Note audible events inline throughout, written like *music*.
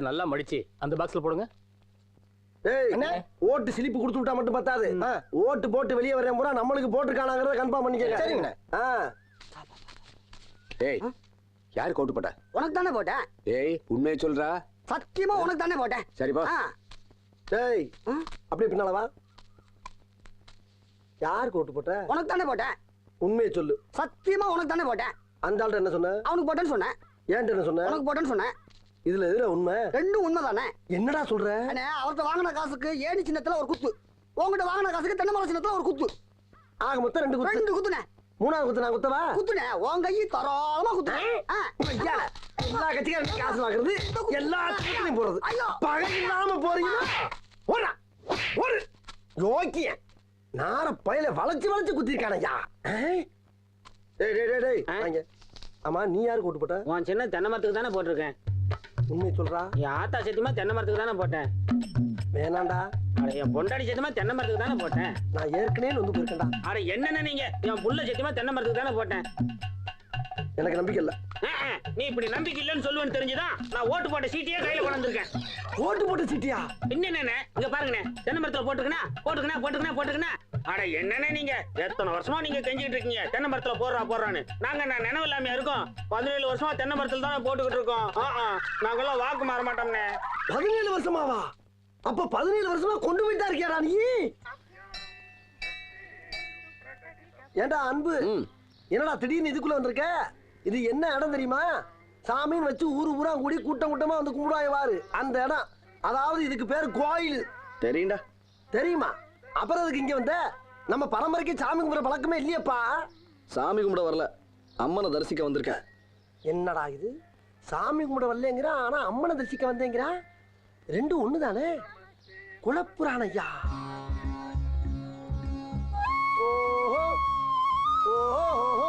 நல்லா மடிச்சு அந்த பாக்ஸ்ல போடுங்க. ஏய் ஓட்டு சிலிப்பு கொடுத்து விட்டா மட்டும் பத்தாது. ஓட்டு போட்டு வெளியே வரேன் பூரா நம்மளுக்கு போட்டுருக்கானாங்கிறத கன்ஃபார்ம் பண்ணிக்கங்க. சரிங்கண்ணே. ஆ. ஏய் யாரு கோட்டு போட்ட? உனக்கு தானே போட்டேன் ஏய் உண்மையை சொல்றா. சத்தியமா உனக்கு தானே போட்டேன் சரிப்பா ஆ, அப்படியே பின்னால வா. யாருக்கு ஓட்டு போட்ட? உனக்கு தானே போட்டேன் உண்மையை சொல்லு. சத்தியமா உனக்கு தானே போட்டேன் அந்த ஆள்கிட்ட என்ன சொன்ன? அவனுக்கு போட்டேன்னு சொன்னேன். ஏன்ட்ட என்ன சொன்ன? உனக்கு போட்டேன்னு சொன்னேன். இதுல எதுல உண்மை? ரெண்டும் உண்மைதானே? என்னடா சொல்ற? அண்ணே அவர்கிட்ட வாங்கின காசுக்கு ஏணி சின்னத்துல ஒரு குத்து. உங்ககிட்ட வாங்கின காசுக்கு தென்னை மரம் சின்னத்துல ஒரு குத்து. ஆக மொத்தம் ரெண்டு குத்து. ரெண்டு குத்துனே மூணாவது குத்து நான் குத்தவா? குத்துனே உன் கையை தாராளமா குத்துனேன் எல்லா கட்சிக்காரும் காசு வாங்குறது எல்லா கட்சியிலையும் போறது ஐயோ. பகை இல்லாம போறீங்கன்னா ஓடா ஒரு யோக்கிய. நார பயில வளைச்சு வளைச்சு குத்திருக்கானய்யா ஆ? டேய் டேய் டேய் ஆமா நீ யாருக்கு ஓட்டு போட்ட? உன் சின்ன தென்னை மரத்துக்கு தானே போட்டிருக்கேன். உண்மையை சொல்றா? என் ஆத்தா சத்தியமா தென்னை மரத்துக்கு தானே போட்டேன். வேணாண்டா. அட என் பொண்டாடி சத்தியமா தென்னை மரத்துக்கு தானே போட்டேன். நான் ஏற்கனவே வந்து போயிருக்கேன்டா. அட என்னென்ன நீங்க? என் புள்ள சத்தியமா தென்னை மரத்துக்கு தானே போட்டேன். எனக்கு நம்பிக்கை இல்ல. ஆ, ஆ, நீ இப்படி நம்பிக்கை இல்லைன்னு சொல்லுவேன்னு தெரிஞ்சுதான் நான் ஓட்டு போட்ட சீட்டையே கையில கொண்டு வந்திருக்கேன். ஓட்டு போட்டு சிட்டியா? பின்ன என்னண்ணே இங்க பாருங்கண்ணே. தென்னை மரத்துல போட்டுக்கணா போட்டுக்கணா போட்டுக்கணா போட்டுக்கணா அட என்னண்ணே நீங்க? எத்தனை வருஷமா நீங்க கெஞ்சிட்டு இருக்கீங்க? தென்னை மரத்துல போடுறா போடுறான்னு. நாங்க நான் நினைவு இல்லாம இருக்கோம்? பதினேழு வருஷமா தென்னை மரத்துல தானே போட்டுக்கிட்டு இருக்கோம். ஆ, ஆ, நாங்கெல்லாம் வாக்கு மாற மாட்டோம்ண்ணே. பதினேழு வருஷமாவா? அப்ப பதினேழு வருஷமா கொண்டு போயிட்டா இருக்கியாடா நீ? ஏண்டா அன்பு? ம். என்னடா திடீர்னு இதுக்குள்ள வந்திருக்க? இது என்ன இடம் தெரியுமா? சாமின்னு வச்சு ஊரு ஊரா கூடி கூட்டம் கூட்டமா வந்து கும்பிடாயவாரு அந்த இடம். அதாவது இதுக்கு பேர் கோயில். தெரியும்டா. தெரியுமா? அப்புறம் அதுக்கு இங்க வந்த? நம்ம பரம்பரைக்கு சாமி கும்பிட பழக்கமே இல்லையப்பா. சாமி கும்பிட வரல. அம்மனை தரிசிக்க வந்திருக்கேன். என்னடா இது? சாமி கும்பிட வரலங்கிறான் ஆனா அம்மனை தரிசிக்க வந்தேங்கிறான் ரெண்டும் ஒண்ணு தானே குலப்புராண ஐயா ஓஹோ ஓஹோ.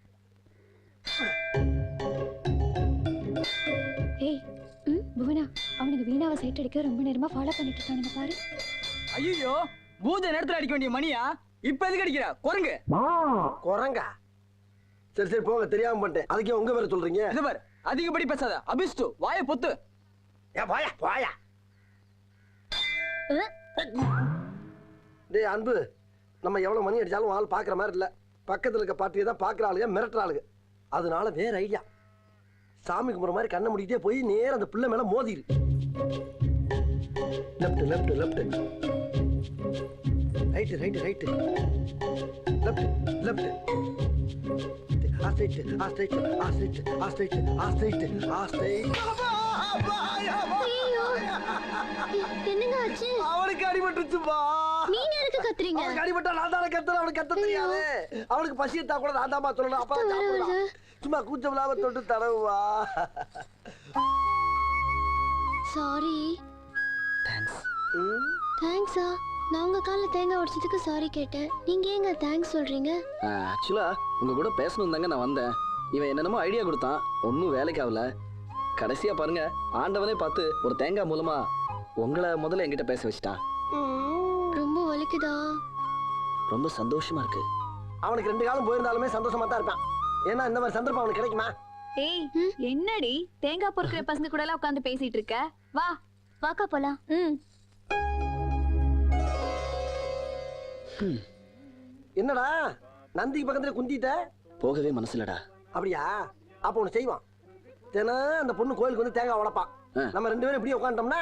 அவனுக்கு வீணாவை சைட் அடிக்க ரொம்ப நேரமா ஃபாலோ பண்ணிட்டு இருக்கானுங்க பாரு. ஐயோ பூஜை நேரத்துல அடிக்க வேண்டிய மணியா? இப்ப எதுக்கு அடிக்கிற? குரங்கு. குரங்கா? சரி சரி போங்க தெரியாம பண்ணிட்டேன். அதுக்கே உங்க பேரை சொல்றீங்க? இது பாரு அதிகப்படி பேசாத. அபிஷ்டு வாயை பொத்து. ஏ போயா போயா டேய் அன்பு நம்ம எவ்வளவு மணி அடிச்சாலும் ஆள் பாக்குற மாதிரி இல்ல. பக்கத்துல இருக்க பாட்டியை தான் பாக்குற ஆளுங்க மிரட்டுற ஆளுங்க. அதனால வேற ஐடியா சாமி கும்பிட்ற மாதிரி கண்ணை முடிக்கிட்டே போய் நேரா அந்த பிள்ளை மேல மோதிரு. Left left left right right right left left astride astride astride astride astride astride என்னங்க ஆச்சு? அவனுக்கு அடிபட்டுச்சுப்பா நீங்க எதுக்கு கத்துறீங்க? அவனுக்கு அடிபட்டா நான் தானே கத்துறேன் அவனுக்கு கத்த தெரியாது. அவனுக்கு பசி எடுத்தா கூட நான் தாமா சொல்லணும். அப்பா. சும்மா கூச்சம் இல்லாம தொட்டு தடவுவா. சாரி ம், தேங்க்ஸா நான் உங்க கால்ல தேங்காய் உடைச்சதுக்கு சாரி கேட்டேன். நீங்க ஏங்க தேங்க்ஸ் சொல்றீங்க? ஆக்சுவலா உங்க கூட பேசணும் தாங்க நான் வந்தேன். இவன் என்னென்னமோ ஐடியா கொடுத்தான். ஒன்றும் வேலைக்கு ஆகல. கடைசியா பாருங்க ஆண்டவனே பார்த்து ஒரு தேங்காய் மூலமா உங்களை முதல்ல என்கிட்ட பேச வச்சுட்டான். ரொம்ப வலிக்குதா? ரொம்ப சந்தோஷமா இருக்கு. அவனுக்கு ரெண்டு காலம் போயிருந்தாலுமே சந்தோஷமா தான் இருப்பான் ஏன்னா இந்த மாதிரி சந்தர்ப்பம் அவனுக்கு கிடைக்குமா? ஏய் என்னடி? தேங்காய் பொறுக்கிற பசங்க கூட எல்லாம் உட்காந்து பேசிட்டு இருக்க? வா. வாக்கா போலாம். ம். என்னடா? நந்திக்கு பக்கத்துல குந்திட்ட? போகவே மனசுலடா அப்படியா? அப்ப ஒண்ணு செய்வான். தினம் அந்த பொண்ணு கோயிலுக்கு வந்து தேங்காய் உடைப்பான். நம்ம ரெண்டு பேரும் இப்படியே உட்காந்துட்டோம்னா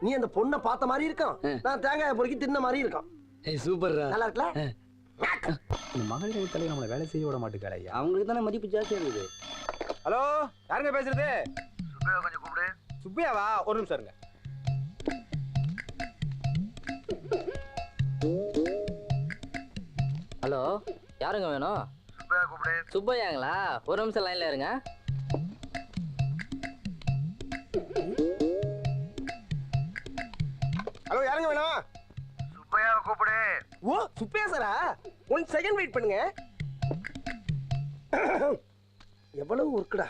நீ அந்த பொண்ணை பார்த்த மாதிரி இருக்கும். நான் தேங்காயை பொறுக்கி தின்ன மாதிரி இருக்கும். ஏய் சூப்பர்ரா. நல்லா இருக்குல்ல? இந்த மகளிர் தலைவர் நம்மளை வேலை செய்ய விட மாட்டேங்கிறாரு ஐயா. அவங்களுக்கு தானே மதிப்பு ஜாஸ்தியா இருக்குது. ஹலோ யாருங்க பேசுறது? கொஞ்சம் கூப்பிடு. சுப்பியாவா? ஒரு நிமிஷம் இருங்க. ஹலோ யாருங்க வேணும்? சுப்பையாங்களா? ஒரு நிமிஷம் லைன்ல இருங்க. ஹலோ யாருங்க வேணும்? சுப்பையாவை கூப்பிடு. ஓ சுப்பையா சாரா? ஒன் செகண்ட் வெயிட் பண்ணுங்க. எவ்வளவு ஒர்க்குடா.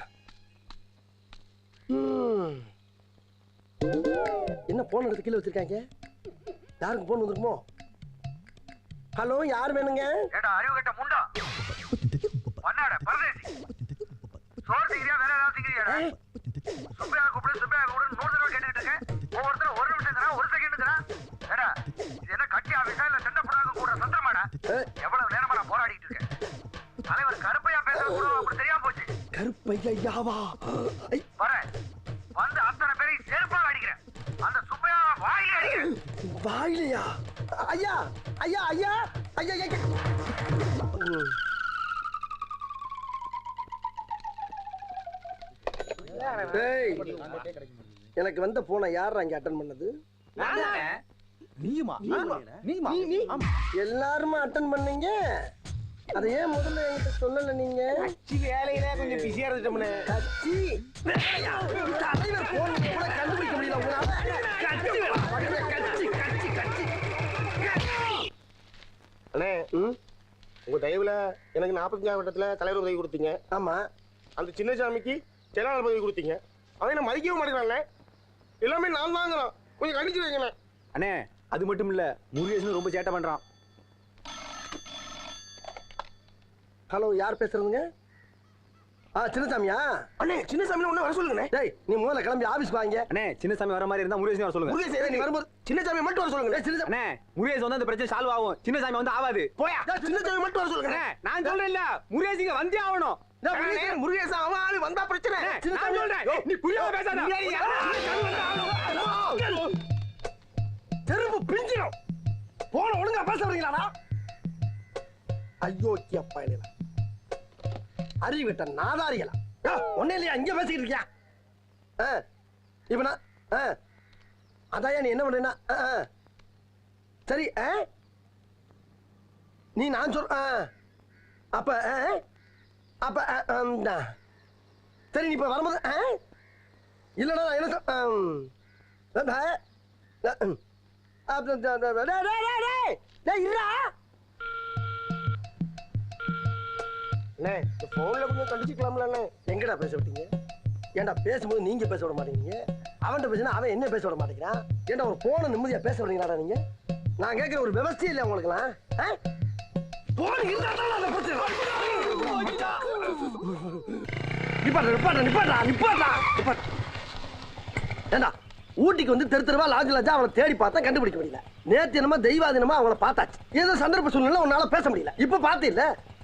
என்ன போன் எடுத்து கீழே வச்சிருக்காங்க? யாருக்கு போன் வந்திருக்குமோ? ஹலோ யார் வேணுங்க? ஏடா அறிவு கட்ட முண்டா? பண்ணாட பரதேசி. சோறு திங்கிறியா வேற ஏதாவது திங்கிறியாடா? சுப்பையா கூப்பிடு சுப்பையா கூப்பிடு நூறு தடவை கேட்டுக்கிட்டு இருக்கேன். ஒவ்வொருத்தரும் ஒரு நிமிஷம் ஒரு செகண்ட் தரா ஏடா இது என்ன கட்சி ஆபீஸா இல்ல சண்டை போடாத கூட சத்திரமாடா எவ்வளவு நேரமா நான் போராடிட்டு இருக்கேன்? தலைவர் கருப்பையா பேசுறது அப்படி தெரியாம போச்சு. கருப்பையாவா வரேன். வந்து அத்தனை பேரையும் செருப்பாக அடிக்கிறேன். அந்த சுப்பையா வாயிலே அடிக்கிறேன். வாயிலையா? ஐயா ஐயா ஐயா ஐயா ஐயா. எனக்கு வந்த போனை யார் அங்க அட்டன் பண்ணது? நீயுமா? நீயுமா? எல்லாருமே அட்டன் பண்ணீங்க? அதை ஏன் முதல்ல என்கிட்ட சொல்லல நீங்க? வேலையில கொஞ்சம் பிஸியா இருந்துட்டோம்னே. கட்சி? தலைவர் போன் கூட கண்டுபிடிக்க முடியல உங்களால. கட்சி, கட்சி, கட்சி, கட்சி. அண்ணே ம், உங்க தயவுல எனக்கு நாற்பத்தஞ்சாம் வட்டத்துல தலைவர் உதவி கொடுத்தீங்க. ஆமா. அந்த சின்னசாமிக்கு செயலாளர் பதவி கொடுத்தீங்க. அதை என்ன மதிக்கவும் மாட்டேங்கிறானே எல்லாமே நான் தாங்கிறான் கொஞ்சம் கண்டிச்சு வைங்கண்ணே அண்ணே அது மட்டும் இல்ல முருகேசன் ரொம்ப சேட்டை பண்றான். ஹலோ யார் பேசுறதுங்க? ஆ சின்னசாமியா? அண்ணே சின்னசாமி ஒண்ணு வர சொல்லுங்கண்ணே. டேய் நீ முதல்ல கிளம்பி ஆபீஸ் வாங்க. அண்ணே சின்னசாமி வர மாதிரி இருந்தா முருகேசன் வர சொல்லுங்க. முருகேசன் நீ வரும்போது சின்னசாமி மட்டும் வர சொல்லுங்க. சின்னசாமி அண்ணே முருகேசன் வந்து அந்த பிரச்சனை சால்வ் ஆகும். சின்னசாமி வந்து ஆகாது போயா. சின்னசாமி மட்டும் வர சொல்லுங்க நான் சொல்றேன் இல்ல. வந்தே ஆகணும். முருகேசன் முருகேசன் அவன் ஆளு வந்தா பிரச்சனை? நான் சொல்றேன். நீ புரியாம பேசாத. தெருவு பிஞ்சிடும். போன ஒழுங்கா பேச வரீங்களாடா ஐயோ அப்பா இல்லையா அறிவிட்ட நாதாரிகளா ஒன்னே இல்லையா இங்க பேசிக்கிட்டு இருக்கியா ஆ, இப்ப நான் ஆ, அதாயா நீ என்ன பண்றேன்னா சரி நீ நான் சொல் அப்ப அப்ப சரி நீ இப்ப வரும்போது ஆ? இல்லடா என்ன சொல் ஆம். இருடா. அண்ணே இந்த போன்ல கொஞ்சம் கண்டிச்சுக்கலாம்ல எங்கடா பேச விட்டீங்க? ஏன்டா பேசும்போது நீங்கள் பேச விட மாட்டேங்கிறீங்க அவன்கிட்ட பேசினா அவன் என்ன பேச விட மாட்டேங்கிறான்? ஏன்டா ஒரு ஃபோனை நிம்மதியாக பேச விடுறீங்களாடா நீங்கள் நான் கேட்குற ஒரு விவசாயம் இல்லை உங்களுக்குலாம் ஆ? ஃபோன் இருந்தா தான் அந்த பிரச்சனை. நிப்பாட்டு, நிப்பாட்டு, நிப்பாட்டா, நிப்பாட்டா, நிப்பாட்டு. ஏண்டா ஊட்டிக்கு வந்து தெரு தெருவா லாஜ் லாஜா அவளை தேடி பார்த்தா கண்டுபிடிக்க முடியல. நேத்து என்னமோ தெய்வாதீனமா அவளை பார்த்தாச்சு. ஏதோ சந்தர்ப்ப சூழ்நிலை உன்னால பேச முடியல. இப்ப பார்த்து இல்லை.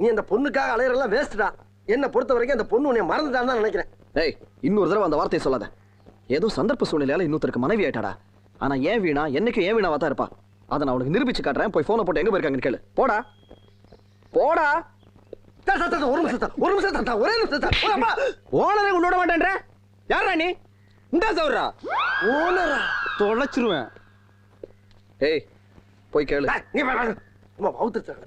நீ அந்த பொண்ணுக்காக அலையறெல்லாம் வேஸ்ட்டா என்ன பொறுத்த வரைக்கும் அந்த பொண்ணு உன்னை மறந்துட்டான்னு தான் நினைக்கிறேன். ஏய் இன்னொரு தடவை அந்த வார்த்தையை சொல்லாத. ஏதோ சந்தர்ப்ப சூழ்நிலையால இன்னொருத்தருக்கு மனைவி ஆயிட்டாடா. ஆனா ஏன் வீணா என்னைக்கும் ஏன் வீணாவா தான் இருப்பா. அதை நான் உனக்கு நிரூபிச்சு காட்டுறேன். போய் போனை போட்டு எங்க போயிருக்காங்கன்னு கேளு. போடா. போடா. ஒரு நிமிஷம் ஒரு நிமிஷம் ஒரே நிமிஷம். ஓனரே உன்னோட மாட்டேன்ற. யாரா நீ? இந்த சௌரா ஓனரா? தொலைச்சிருவேன். ஏய் போய் கேளு. நீ வா. அம்மா, அவுத்துருச்சாங்க.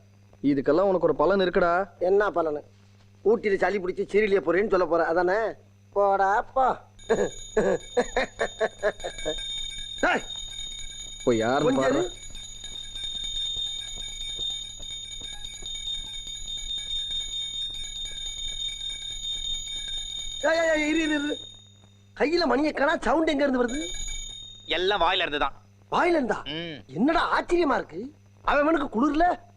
இதுக்கெல்லாம் உனக்கு ஒரு பலன் இருக்குடா. என்ன பலனு? ஊட்டியில சளி பிடிச்சி சிறிலிய போறேன்னு சொல்ல போற அதானே? போடா போ. கொஞ்சம் பாரு. கையில மணியை காணா சவுண்ட் எங்க இருந்து வருது? எல்லாம் வாயில இருந்துதான். வாயில இருந்தா? என்னடா ஆச்சரியமா இருக்கு? அவனுக்கு குளிர்ல?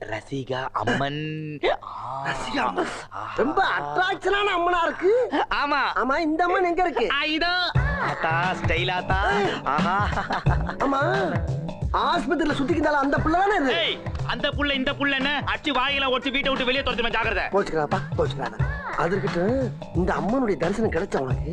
ரசிகா அம்மன். ரசிகா அம்மன். ரொம்ப அட்ராக்ஷனான அம்மனா இருக்கு ஆமா. ஆமா இந்த அம்மன் எங்க இருக்கு? இதோ. ஆத்தா ஸ்டைலாத்தா ஆஹா. ஆமா. ஆஸ்பத்திரியில சுத்திக்கிட்டால அந்த பிள்ளை தானே இது? அந்த புள்ள இந்த புள்ள என்ன? அடிச்சு வாயில ஒட்டி வீட்டை விட்டு வெளியே துரத்துமே ஜாக்கிரதை. போச்சுக்கிறாப்பா போச்சுக்கிறாத அதற்கிட்ட இந்த அம்மனுடைய தரிசனம் கிடைச்ச உனக்கு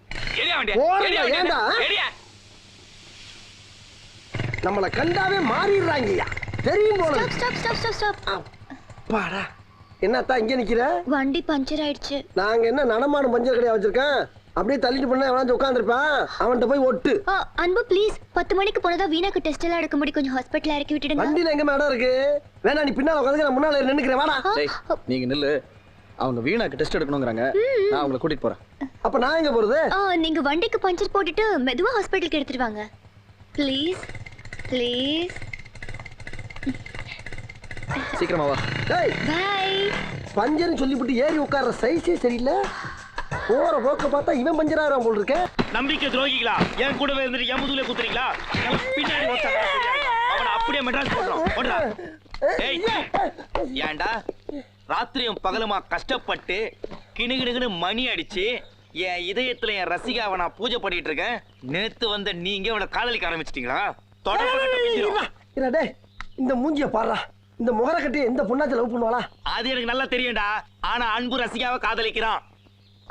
நம்மள கண்டாவே மாறிடுறாங்கய்யா. தெரியும் போல stop stop stop stop stop பாடா என்னத்தா இங்க நிக்கிற? வண்டி பஞ்சர் ஆயிடுச்சு. நாங்க என்ன நடமாடும் பஞ்சர் கடையா வச்சிருக்கேன்? அப்படியே தள்ளிட்டு பண்ண எவனாச்சும் உட்காந்துருப்பான் அவன்கிட்ட போய் ஒட்டு. அன்பு ப்ளீஸ் பத்து மணிக்கு போனதா வீணாக்கு டெஸ்ட் எல்லாம் எடுக்க முடியும் கொஞ்சம் ஹாஸ்பிட்டல் இறக்கி விட்டுடுங்க. வண்டியில எங்க மேடம் இருக்கு? வேணா நீ பின்னால உட்காந்து நான் முன்னால நின்னுக்கிறேன். வாடா. நீங்க நில்லு. அவங்க வீணாக்கு டெஸ்ட் எடுக்கணுங்கிறாங்க. நான் அவங்கள கூட்டிட்டு போறேன். அப்ப நான் எங்க போறது? ஆ, நீங்க வண்டிக்கு பஞ்சர் போட்டுட்டு மெதுவா ஹாஸ்பிட்டலுக்கு எடுத்துட்டு வாங்க. ப்ளீஸ் ப்ளீஸ் சீக்கிரமா வா. டேய்! பை பஞ்சர்னு சொல்லிவிட்டு ஏறி உட்கார்ற சைஸே சரியில்லை. போற போக்க பார்த்தா இவன் பஞ்சர் ஆகிறான் போல் இருக்க. நம்பிக்கை துரோகிகளா? என் கூடவே இருந்துட்டு என் முதுகுல குத்துறீங்களா? பின்னாடி அவனை அப்படியே மெட்ராஸ் போடுறோம் ஏன்டா ராத்திரியும் பகலுமா கஷ்டப்பட்டு கிணுகிணுகினு மணி அடிச்சு என் இதயத்துல என் ரசிகாவை நான் பூஜை பண்ணிட்டு இருக்கேன் நேத்து வந்த நீங்க அவனை காதலிக்க ஆரம்பிச்சிட்டீங்களா? இந்த மூஞ்சிய பாடுறா. இந்த முகர கட்டி எந்த பொண்ணாச்சும் லவ் பண்ணுவாளா? அது எனக்கு நல்லா தெரியும்டா. ஆனா அன்பு ரசிகாவை காதலிக்கிறான்.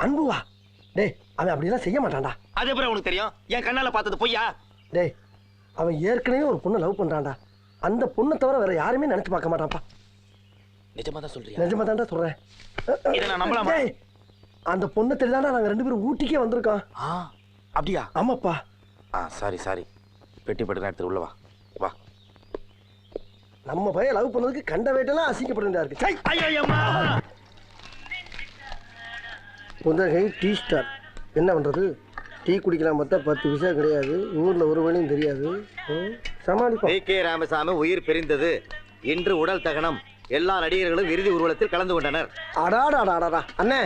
அன்புவா? டேய் அவன் அப்படிலாம் செய்ய மாட்டான்டா. அது எப்படி உனக்கு தெரியும்? என் கண்ணால பார்த்தது பொய்யா? டேய் அவன் ஏற்கனவே ஒரு பொண்ணை லவ் பண்றான்டா. அந்த பொண்ணை தவிர வேற யாருமே நினைச்சு பார்க்க மாட்டான்ப்பா. நிஜமா தான் சொல்றியா நிஜமா தான்டா சொல்றேன் இதை நான் நம்பலாமா? டேய், அந்த பொண்ணை தெரியாதா நாங்க ரெண்டு பேரும் ஊட்டிக்கே வந்திருக்கோம். அப்படியா? ஆமாப்பா. ஆ சாரி சாரி. பெட்டி பட்டு எடுத்து உள்ள வா. வா. நம்ம பையன் லவ் பண்ணதுக்கு கண்ட வேட்டெல்லாம் அசிங்கப்பட வேண்டியதா இருக்கு. சை! ஐயோ அம்மா புதகை டீ ஸ்டார். என்ன பண்றது? டீ குடிக்கலாம் பார்த்தா பத்து பைசா கிடையாது. ஊர்ல ஒரு வழியும் தெரியாது. ம், சமாளிப்போம். கே ராமசாமி உயிர் பிரிந்தது. இன்று உடல் தகனம். எல்லா நடிகர்களும் இறுதி ஊர்வலத்தில் கலந்து கொண்டனர். அடாடாடாடாடா. அண்ணே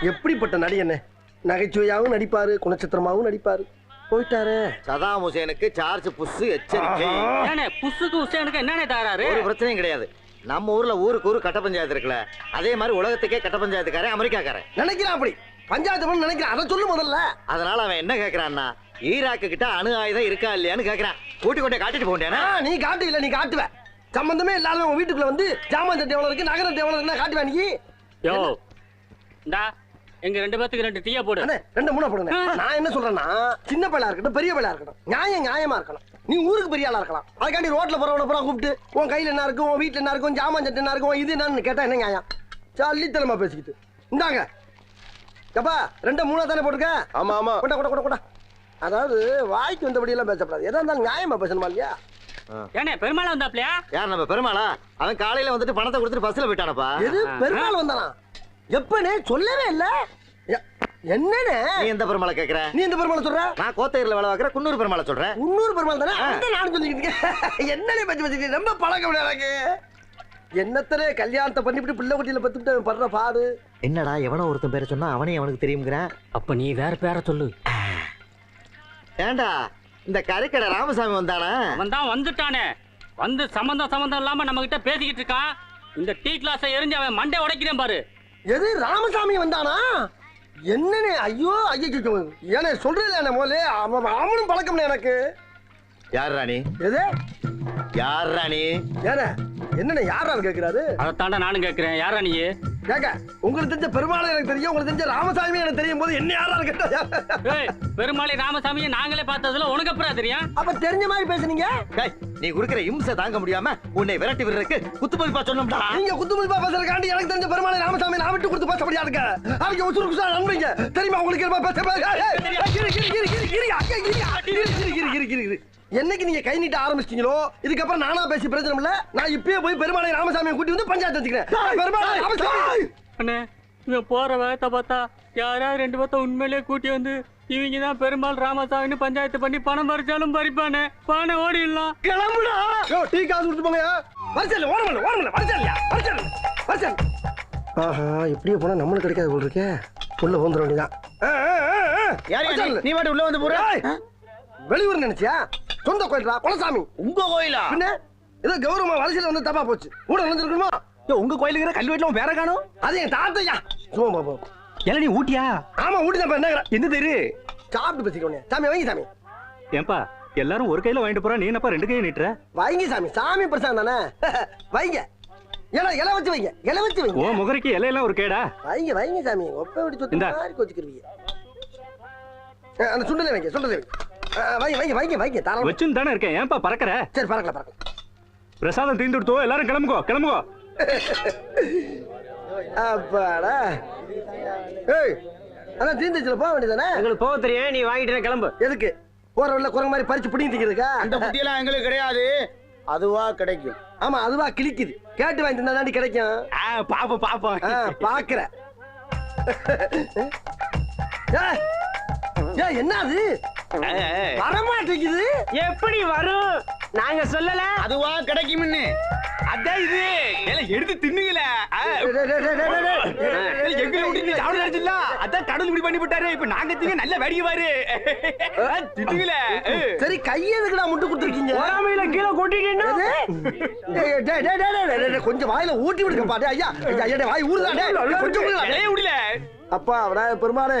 எப்படிப்பட்ட நடி அண்ணே? நகைச்சுவையாகவும் நடிப்பாரு குணச்சித்திரமாகவும் நடிப்பாரு. போயிட்டாரே. சதாம் ஹுசேனுக்கு சார்ஜ் புஷ் எச்சரிக்கை. ஏனே புசுக்கு உசேனுக்கு என்னென்ன தகராறு ஒரு பிரச்சனையும் கிடையாது. நம்ம ஊர்ல ஊருக்கு ஊரு கட்ட பஞ்சாயத்து இருக்குல்ல. அதே மாதிரி உலகத்துக்கே கட்ட பஞ்சாயத்துக்காரன் அமெரிக்காக்காரன். நினைக்கிறான் அப்படி. பஞ்சாயத்து நினைக்கிறான். அதை சொல்லு முதல்ல. அதனால அவன் என்ன கேக்குறான்னா ஈராக்கு கிட்ட அணு ஆயுதம் இருக்கா இல்லையான்னு கேக்குறான். கூட்டி கொண்டே காட்டிட்டு போண்டேனா நீ காட்டு இல்ல நீ காட்டுவ. சம்பந்தமே இல்லாத உன் வீட்டுக்குள்ள வந்து ஜாமான் சட்டை எவ்வளவு இருக்கு நகர எவ்வளவு இருக்குன்னா யோ இந்தா எங்க ரெண்டு பேத்துக்கு ரெண்டு டீயா போடு. அண்ணே ரெண்டு மூணா போடுங்க நான் என்ன சொல்றேன்னா சின்ன பையலா இருக்கட்டும் பெரிய பையலா இருக்கட்டும் நியாயம் நியாயமா இருக்கணும். நீ ஊருக்கு பெரிய ஆளா இருக்கலாம். அதுக்காண்டி ரோட்ல போறவன பூரா கூப்பிட்டு உன் கையில என்ன இருக்கும் உன் வீட்டுல என்ன இருக்கும் ஜாமான் சட்டை என்ன இருக்கும் இது என்னன்னு கேட்டா என்ன நியாயம்? சல்லித்தனமா பேசிக்கிட்டு. இந்தாங்க. எப்பா ரெண்டு மூணா தானே போட்டுக்க ஆமா ஆமா. கொண்டா கொண்டா கொண்டா கொண்டா அதாவது வாய்க்கு வந்தபடி எல்லாம் பேசக்கூடாது எதா இருந்தாலும் நியாயமா பேசணுமா இல்லையா? ஏனே பெருமாள் வந்தாப்லையா? யார் நம்ம பெருமாளா? அவன் காலையில வந்துட்டு பணத்தை கொடுத்துட்டு பஸ்ல போயிட்டானப்பா. எது? பெருமாள் வந்தானா? எப்பனே சொல்லவே இல்ல. எ- என்னண்ணே நீ எந்த பெருமாளை கேக்குற? நீ எந்த பெருமாளை சொல்ற? நான் கோத்தையர்ல வேலை பார்க்குற குன்னூர் பெருமாளை சொல்றேன் முன்னூறு பெருமாள் தானே? அந்த நானும் சொல்லிக்கிட்டு இருக்கேன். *laughs* பத்தி பத்தி ரொம்ப பழக்கம் எனக்கு. என்னத்தனே கல்யாணத்தை பண்ணிவிட்டு பிள்ளை குட்டியில பத்துட்டு அவன் படுற பாடு. என்னடா எவனோ ஒருத்தன் பேரை சொன்னா அவனே அவனுக்கு தெரியுங்கிறேன் அப்ப நீ வேற பேரை சொல்லு. ஏண்டா இந்த கறிக்கடை ராமசாமி வந்தானா? அவன் தான் வந்துட்டானே. வந்து சம்பந்தம் சம்பந்தம் இல்லாம நம்ம கிட்ட பேசிக்கிட்டு இருக்கான் இந்த டீ கிளாஸை எரிஞ்சு அவன் மண்டை உடைக்கிறேன் பாரு. எது ராமசாமி வந்தானா? என்னனே ஐயோ ஐயோ ஏனே சொல்றது என்ன அவன் அவனும் பழக்கம்னே எனக்கு. யார் ராணி? எது? யார் ராணி? ஏனே என்னண்ணே யாரான்னு கேக்குறாரு அதைத்தாண்டா நானும் கேட்கிறேன். யாரா நீ கேக்க உங்களுக்கு தெரிஞ்ச பெருமாள் எனக்கு தெரியும் உங்களுக்கு தெரிஞ்ச ராமசாமி எனக்கு தெரியும் போது என்ன யாரான்னு கேட்டா ஏய், பெருமாளை ராமசாமியை நாங்களே பார்த்ததுல உனக்கு அப்புறம் தெரியும் அப்ப தெரிஞ்ச மாதிரி பேசுனீங்க நீ குடுக்கிற இம்சை தாங்க முடியாம உன்னை விரட்டி விடுறதுக்கு குத்து மதிப்பா சொன்னோம்டா நீங்க குத்து மதிப்பா பேசுறதுக்காண்டி எனக்கு தெரிஞ்ச பெருமாளை ராமசாமி நான் விட்டு கொடுத்து பேசப்படியா இருக்க அவங்க உசுறு குசா நண்பீங்க தெரியுமா உங்களுக்கு என்ன பேச என்னைக்கு நீங்க கை நீட்ட ஆரம்பிச்சிட்டீங்களோ? இதுக்கப்புறம் நானா பேசி பிரச்சனை இல்ல. நான் இப்பயே போய் பெருமாளை ராமசாமியை கூட்டி வந்து பஞ்சாயத்து வச்சுக்கிறேன். பெருமாளை ராமசாமி. அண்ணே இவன் போற வேகத்தை பார்த்தா யாராவது ரெண்டு பேர்த்த உண்மையிலேயே கூட்டி வந்து இவங்க தான் பெருமாள் ராமசாமின்னு பஞ்சாயத்து பண்ணி பணம் பறிச்சாலும் பறிப்பானே. பானை ஓடிடலாம். கிளம்புடா. டீ காசு கொடுத்து போங்க வரிசல் ஓரமல்ல ஓரமல்ல வரிசல் வரிசல் வரிசல் ஆஹா இப்படியே போனா நம்மளுக்கு கிடைக்காது போல் இருக்கே. உள்ள வந்துட வேண்டியதான் நீ மட்டும் உள்ள வந்து போற வெளியூர் நினைச்சியா? சொந்த கோயில்டா குலசாமி. உங்க கோயிலா? பின்ன ஏதோ கௌரவமா வரிசையில வந்து தப்பா போச்சு. கூட நினைச்சிருக்கணுமா உங்க கோயிலுக்கு கல்வெட்டுல வேற காணும்? அது என் தாத்தையா. சும்மா பாப்போம் எல நீ ஊட்டியா? ஆமா ஊட்டி தான் என்ன எந்த தெரு? சாப்பிட்டு பேசிக்கோங்க சாமி வாங்கி சாமி. ஏன்பா எல்லாரும் ஒரு கையில வாங்கிட்டு போறா நீ என்னப்பா ரெண்டு கையை நீட்டுற? வைங்க சாமி. சாமி பிரசாதம் தானே? *laughs* வைங்க. இலை இலை வச்சு வைங்க. இலை வச்சு வைங்க. ஓ முகரைக்கு இலையெல்லாம் ஒரு கேடா. வைங்க வைங்க சாமி. ஒப்ப விட்டு சொத்து. மாதிரி கொச்சுக்கிருவீங்க அஹ், அந்த சுண்டலை வைங்க சுண்டலை வைங்க. வைங்க வைங்க வைங்க வைங்க தாராளமா. வச்சுன்னு தானே இருக்கேன். ஏன்பா பறக்கற? சரி பறக்கல பறக்கல. பிரசாதம் தீர்ந்து கொடுத்தோ எல்லாரும் கிளம்புகோ கிளம்புகோ அப்பாடா. ஏய் அதான் தீந்துச்சுல போக வேண்டியதானே எங்களுக்கு போக தெரியும் நீ வாங்கிட்டு கிளம்பு. எதுக்கு? போற குரங்கு மாதிரி பறிச்சு பிடிங்கி திங்கிறதுக்கா? அந்த புத்தியெல்லாம் எங்களுக்கு கிடையாது. அதுவா கிடைக்கும். ஆமா அதுவா கிழிக்குது. கேட்டு வாங்கி தந்தா தாண்டி கிடைக்கும். பாப்போம் பாப்போம். ஏய், ஏய், என்ன அது வரமாட்டேங்குது எப்படி வரும் நாங்க சொல்லல அதுவா கிடைக்கும்னு அதான் இது எடுத்து தின்னுங்களே விட்டு நீ சாப்பிட அதான் கடவுள் இப்படி பண்ணி விட்டாரு இப்ப நாங்க திங்க நல்ல வேடிக்கை பாரு தின்னுங்களே. சரி கையை எதுக்குடா முட்டு கொடுத்துருக்கீங்க பொறாமையில கீழே கொட்டிட்டீங்கன்னா டேய், டேய், டேய், டேய், டேய், டேய், கொஞ்சம் வாயில ஊட்டி விடுங்க பாட்டு ஐயா ஐயா, வாய் டேய், கொஞ்சம் விடல அப்பா விநாயக பெருமானே